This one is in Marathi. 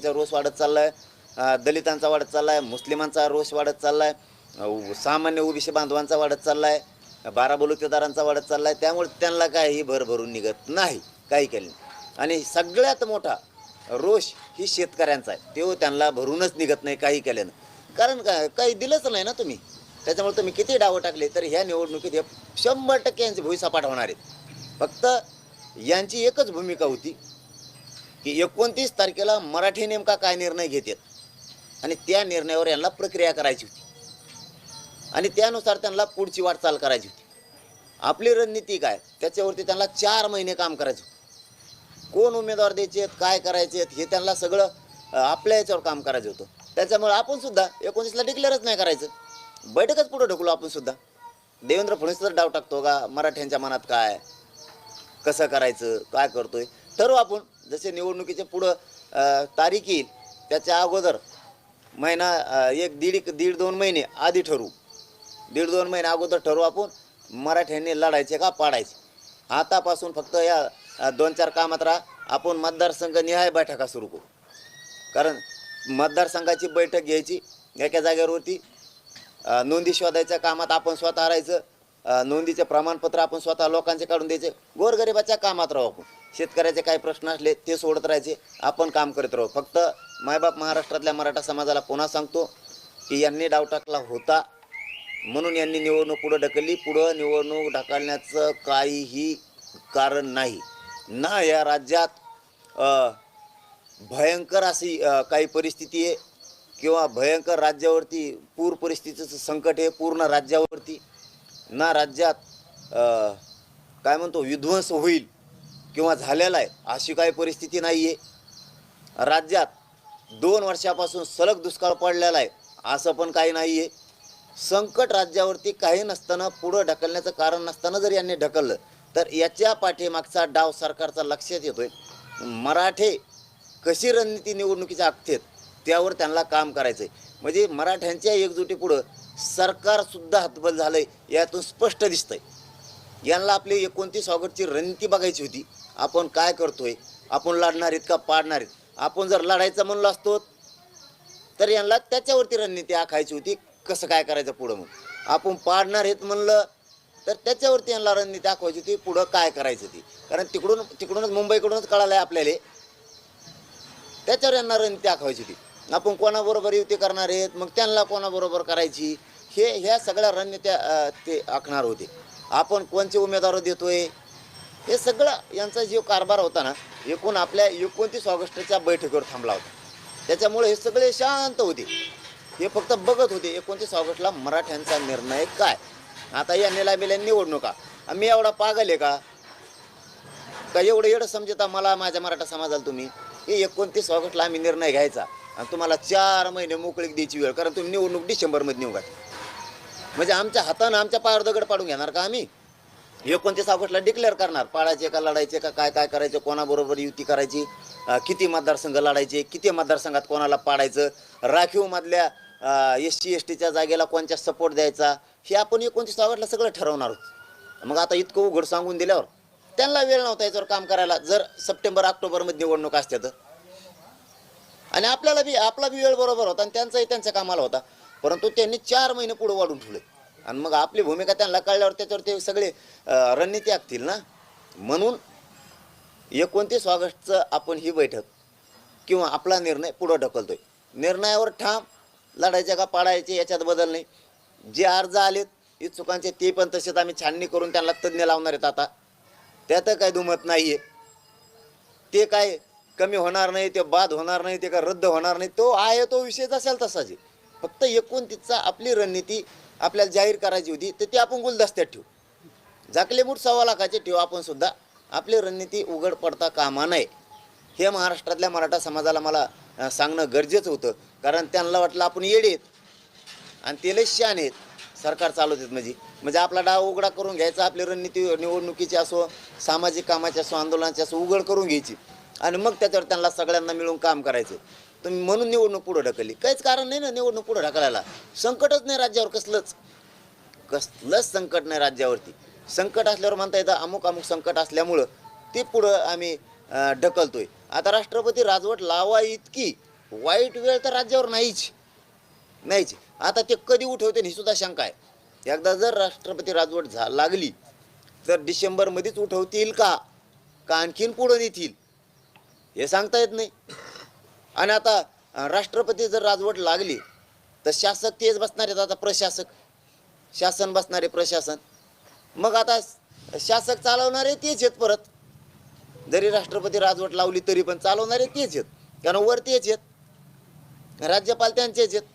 त्यांचा रोष वाढत चाललाय दलितांचा वाढत चाललाय मुस्लिमांचा रोष वाढत चाललाय सामान्य ओबीसी बांधवांचा वाढत चाललाय बारा बलुतेदारांचा वाढत चाललाय त्यामुळे त्यांना काही भर भरून निघत नाही काही केलं आणि सगळ्यात मोठा रोष ही शेतकऱ्यांचा आहे. तो त्यांना भरूनच निघत नाही काही केल्यानं कारण काय काही दिलंच नाही ना तुम्ही. त्याच्यामुळे तुम्ही किती डावं टाकले तर ह्या निवडणुकीत हे शंभर टक्के यांचे भुईसपाट होणार आहेत. फक्त यांची एकच भूमिका होती की एकोणतीस तारखेला मराठी नेमका काय निर्णय घेतात आणि त्या निर्णयावर यांना प्रक्रिया करायची होती. आणि त्यानुसार त्यांना पुढची वाटचाल करायची होती. आपली रणनीती काय? त्याच्यावरती त्यांना चार महिने काम करायचं होतं. कोण उमेदवार द्यायचे आहेत? काय करायचे आहेत? हे त्यांना सगळं आपल्या याच्यावर काम करायचं होतं. त्याच्यामुळे आपण सुद्धा एकोणीसला डिक्लेअरच नाही करायचं. बैठकच पुढं ढकलू आपण सुद्धा. देवेंद्र फडणवीसचा डाव टाकतो का? मराठ्यांच्या मनात काय? कसं करायचं? काय करतोय? ठरवू आपण. जसे निवडणुकीचे पुढं तारीख येईल त्याच्या अगोदर महिना एक दीड दीड दोन महिने आधी ठरवू. दीड दोन महिने अगोदर ठरवू आपण मराठ्यांनी लढायचे का पाडायचे. आतापासून फक्त या दोन चार कामात राहा आपण मतदारसंघ निहाय बैठका सुरू करू. कारण मतदारसंघाची बैठक घ्यायची एका जागेवरती नोंदी शोधायच्या कामात आपण स्वतः राहायचं नोंदीचे प्रमाणपत्र आपण स्वतः लोकांचे काढून द्यायचे. गोरगरिबाच्या कामात राहू आपण. शेतकऱ्याचे काही प्रश्न असले ते सोडत राहायचे. आपण काम करत राहू. फक्त मायबाप महाराष्ट्रातल्या मराठा समाजाला पुन्हा सांगतो की यांनी डाव टाकला होता. म्हणून यांनी निवडणूक पुढं ढकलली. पुढं निवडणूक ढकलण्याचं काहीही कारण नाही. ना या राज्यात भयंकर अशी काही परिस्थिती आहे किंवा भयंकर राज्यावरती पूर परिस्थितीचं संकट आहे पूर्ण राज्यावरती. ना राज्यात काय म्हणतो विध्वंस होईल किंवा झालेला आहे अशी काही परिस्थिती नाही आहे राज्यात दोन वर्षापासून सलग दुष्काळ पडलेला आहे असं पण काही नाही आहे संकट राज्यावरती काही नसताना पुढं ढकलण्याचं कारण नसताना जर यांनी ढकललं तर याच्या पाठीमागचा डाव सरकारचा लक्षात येतोय. मराठे कशी रणनीती निवडणुकीच्या आखतेत त्यावर त्यांना काम करायचं आहे म्हणजे मराठ्यांच्या एकजुटीपुढं सरकारसुद्धा हतबल झालं आहे यातून स्पष्ट दिसतंय. यांना आपली एकोणतीस ऑगस्टची रणनीती बघायची होती. आपण काय करतोय? आपण लढणार आहेत का? पाडणार आहेत. आपण जर लढायचं म्हणलो असतो तर यांना त्याच्यावरती रणनीती आखायची होती. कसं काय करायचं पुढं मग? आपण पाडणार आहेत म्हणलं तर त्याच्यावरती यांना रणनीती आखवायची होती. पुढं काय करायचं ती? कारण तिकडून तिकडूनच मुंबईकडूनच कळालं आहे आपल्याला. त्याच्यावर यांना रणनीती आखवायची होती. आपण कोणाबरोबर युती करणार आहेत मग त्यांना कोणाबरोबर करायची? हे ह्या सगळ्या रणनीत्या ते आखणार होते. आपण कोणचे उमेदवार देतोय? हे सगळं यांचा जो कारभार होता ना एकूण आपल्या एकोणतीस ऑगस्टच्या बैठकीवर थांबला होता. त्याच्यामुळे हे सगळे शांत होते. हे फक्त बघत होते एकोणतीस ऑगस्टला मराठ्यांचा निर्णय काय? आता या निलामीला निवडणुका. मी एवढा पागल आहे का? का एवढं एवढं समजता मला माझ्या मराठा समाजाला तुम्ही? हे एकोणतीस ऑगस्टला आम्ही निर्णय घ्यायचा. आणि तुम्हाला चार महिने मोकळीक द्यायची वेळ कारण तुम्ही निवडणूक डिसेंबरमध्ये निवडा म्हणजे आमच्या हातानं आमच्या पायावर दगड पाडून घेणार का आम्ही? एकोणतीस ऑगस्टला डिक्लेअर करणार पाळायचे का लढायचे का काय काय करायचे कोणाबरोबर युती करायची किती मतदारसंघ लढायचे किती मतदारसंघात कोणाला पाडायचं राखीवमधल्या एस टी एस टीच्या जागेला कोणत्या सपोर्ट द्यायचा हे आपण एकोणतीस ऑगस्टला सगळं ठरवणार आहोत. मग आता इतकं उघड सांगून दिल्यावर त्यांना वेळ नव्हता याच्यावर काम करायला. जर सप्टेंबर ऑक्टोबरमध्ये निवडणूक असत्या तर. आणि आपल्याला बी आपला बी वेळ बरोबर होता आणि त्यांचाही त्यांच्या कामाला होता. परंतु त्यांनी चार महिने पुढे वाढून ठेवले. आणि मग आपली भूमिका त्यांना कळल्यावर त्याच्यावर ते सगळे रणनीती आखतील ना? म्हणून एकोणतीस ऑगस्टचं आपण ही बैठक किंवा आपला निर्णय पुढं ढकलतोय. निर्णयावर ठाम लढायचे का पाडायचे याच्यात बदल नाही. जे अर्ज आलेत इच्छुकांचे ते पण तसेच आम्ही छाननी करून त्यांना तज्ज्ञ लावणार आहेत आता. त्यात काही दुमत नाही आहे ते काय कमी होणार नाही ते बाद होणार नाही ते का रद्द होणार नाही. तो आहे तो विषयच असेल तसाच फक्त एकूण तिचा आपली रणनीती आपल्याला जाहीर करायची होती तर ती आपण गुलदस्त्यात ठेवू. झाकले मूठ सव्वा लाखाचे ठेवू आपण सुद्धा. आपली रणनीती उघड पडता कामा नये. हे महाराष्ट्रातल्या मराठा समाजाला मला सांगणं गरजेचं होतं. कारण त्यांना वाटलं आपण येडेत आहेत. आणि ते लय शान आहेत. सरकार चालवतात म्हणजे. म्हणजे आपला डाव उघडा करून घ्यायचा आपली रणनीती निवडणुकीची असो सामाजिक कामाची असो आंदोलनाची असो उघड करून घ्यायची. आणि मग त्याच्यावर त्यांना सगळ्यांना मिळून काम करायचं. तुम्ही म्हणून निवडणूक पुढं ढकलली. काहीच कारण नाही ना निवडणूक पुढं ढकलायला. संकटच नाही राज्यावर कसलंच. कसलंच संकट नाही राज्यावरती. संकट असल्यावर म्हणता येतं अमुक अमुक संकट असल्यामुळं ते पुढं आम्ही ढकलतोय. आता राष्ट्रपती राजवट लावा इतकी वाईट वेळ तर राज्यावर नाहीच. नाहीच. आता ते कधी उठवते ही सुद्धा शंका आहे. एकदा जर राष्ट्रपती राजवट झा लागली तर डिसेंबरमध्येच उठवतील का? का आणखीन पुढं नेतील? हे सांगता येत नाही. आणि आता राष्ट्रपती जर राजवट लागली तर शासक तेच बसणार आहेत आता प्रशासक. शासन बसणारे प्रशासन. मग आता शासक चालवणारे तेच आहेत परत. जरी राष्ट्रपती राजवट लावली तरी पण चालवणारे तेच आहेत. कारण वर तेच आहेत. राज्यपाल त्यांचेच आहेत.